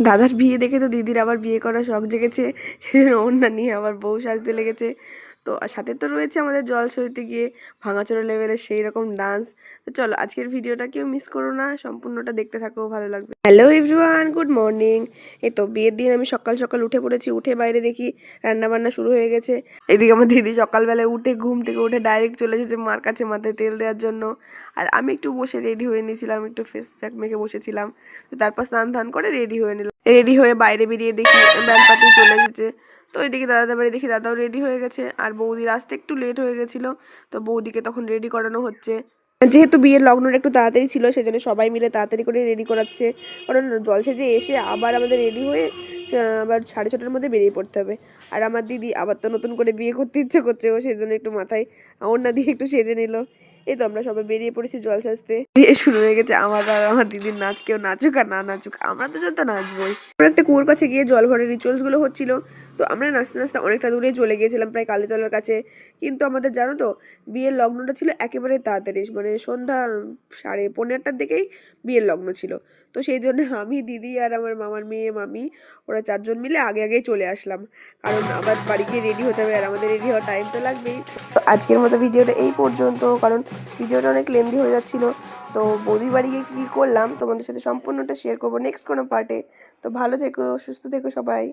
দাদার বিয়ে দেখে তো দিদির আবার বিয়ে করার শখ জেগেছে সেই জন্য ওড়না নিয়ে আবার বউ সাজতে লেগেছে। তো আর সাথে তো রয়েছে আমাদের জল সইতে গিয়ে ভাঙাচোরা লেভেলের সেই রকম ডান্স তো চলো আজকের ভিডিওটা কেউ মিস করো না, সম্পূর্ণটা দেখতে থাকো, ভালো লাগবে। হ্যালো এভরিওয়ান গুড মর্নিং এই তো বিয়ের দিন, আমি সকাল সকাল উঠে পড়েছি, উঠে বাইরে দেখি রান্না বান্না শুরু হয়ে গেছে। এদিকে আমার দিদি সকালবেলায় উঠে ঘুম থেকে উঠে ডাইরেক্ট চলে এসেছে মার কাছে মাথায় তেল দেওয়ার জন্য। আর আমি একটু বসে রেডি হয়ে নিয়েছিলাম, একটু ফেস প্যাক মেখে বসেছিলাম। তো তারপর স্নান ধান করে রেডি হয়ে নিলাম। রেডি হয়ে বাইরে বেরিয়ে দেখি ব্যান্ড পার্টি চলে এসেছে। তো ওইদিকে দাদাদের বাড়ি দেখি দাদাও রেডি হয়ে গেছে। আর বৌদির আসতে একটু লেট হয়ে গেছিল, তো বৌদিকে তখন রেডি করানো হচ্ছে। যেহেতু বিয়ের লগ্নটা একটু তাড়াতাড়ি ছিল, সেজন্য সবাই মিলে তাড়াতাড়ি করে রেডি করাচ্ছে। কারণ জল সেজে এসে আবার আমাদের রেডি হয়ে আবার সাড়ে ছটার মধ্যে বেরিয়ে পড়তে হবে। আর আমার দিদি আবার তো নতুন করে বিয়ে করতে ইচ্ছে করছে, ও সেই জন্য একটু মাথায় ওড়না দিয়ে একটু সেজে নিল। এই তো আমরা সবাই বেরিয়ে পড়েছি জল সাজতে। বিয়ে শুরু হয়ে গেছে, আমার আর আমার দিদির নাচ, কেউ নাচুক আর না নাচুক, আমরা তো যত নাচবই। আমরা একটা কুয়োর কাছে গিয়ে জল ভরের রিচুয়ালসগুলো হচ্ছিল। তো আমরা নাচতে নাচতে অনেকটা দূরে চলে গিয়েছিলাম প্রায় কালীতলার কাছে। কিন্তু আমাদের জানো তো, বিয়ের লগ্নটা ছিল একেবারে তাড়াতাড়ি। মানে সন্ধ্যা সাড়ে পনেরো আটটার দিকেই বিয়ের লগ্ন ছিল। তো সেই জন্য আমি, দিদি আর আমার মামার মেয়ে, মামি, ওরা চারজন মিলে আগে আগেই চলে আসলাম। কারণ আবার বাড়ি গিয়ে রেডি হতে হবে আর আমাদের রেডি হওয়ার টাইম তো লাগবেই। তো আজকের মতো ভিডিওটা এই পর্যন্ত। কারণ ভিডিওটা অনেক লেন্দি হয়ে যাচ্ছিল। তো বৌদির বাড়ি গিয়ে কী কী করলাম, তোমাদের সাথে সম্পূর্ণটা শেয়ার করব নেক্সট কোনো পার্টে তো ভালো থেকো, সুস্থ থেকো সবাই।